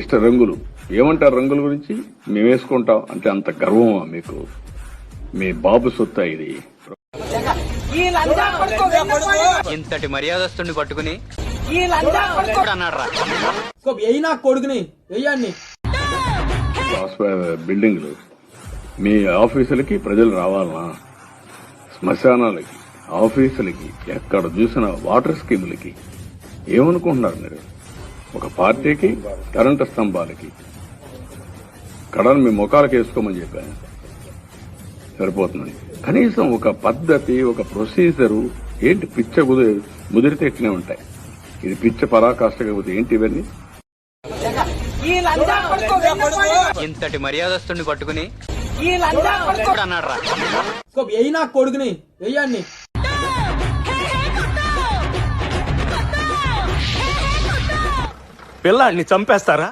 ఇష్ట రంగులు. ఏమంటారు రంగుల గురించి? మేము వేసుకుంటాం. అంటే అంత గర్వమా మీకు? మీ బాబు సొత్తా ఇది. ఈ లంజా కొడుకు వెన్నపోయి ఇంతటి మర్యాదస్తుని పట్టుకుని ఈ లంజా కొడుకు ఇప్పుడు అన్నాడు రా వెయ్యి నా కొడుకుని వెయ్యండి బిల్డింగ్లు మీ ఆఫీసులకి ప్రజలు రావాలనా శ్మశానాలకి ఆఫీసులకి ఎక్కడ చూసిన వాటర్ స్కీములకి. ఏమనుకుంటున్నారు మీరు? ఒక పార్టీకి కరెంటు స్తంభాలకి. కడను మీ ముఖాలకు వేసుకోమని చెప్పాను. సరిపోతుంది కనీసం ఒక పద్ధతి ఒక ప్రొసీజరు ఏంటి పిచ్చ ముదిరితే ఇట్లనే ఉంటాయి. ఇది పిచ్చ పరాకాష్ట కాకపోతే ఏంటి ఇవన్నీ? ఇంతటి మర్యాదస్తుని పట్టుకుని ఈ లంజా కొడుకు ఇప్పుడు అన్నాడు రా కొడుకుని వెయ్యండి పిల్లాడిని చంపేస్తారా?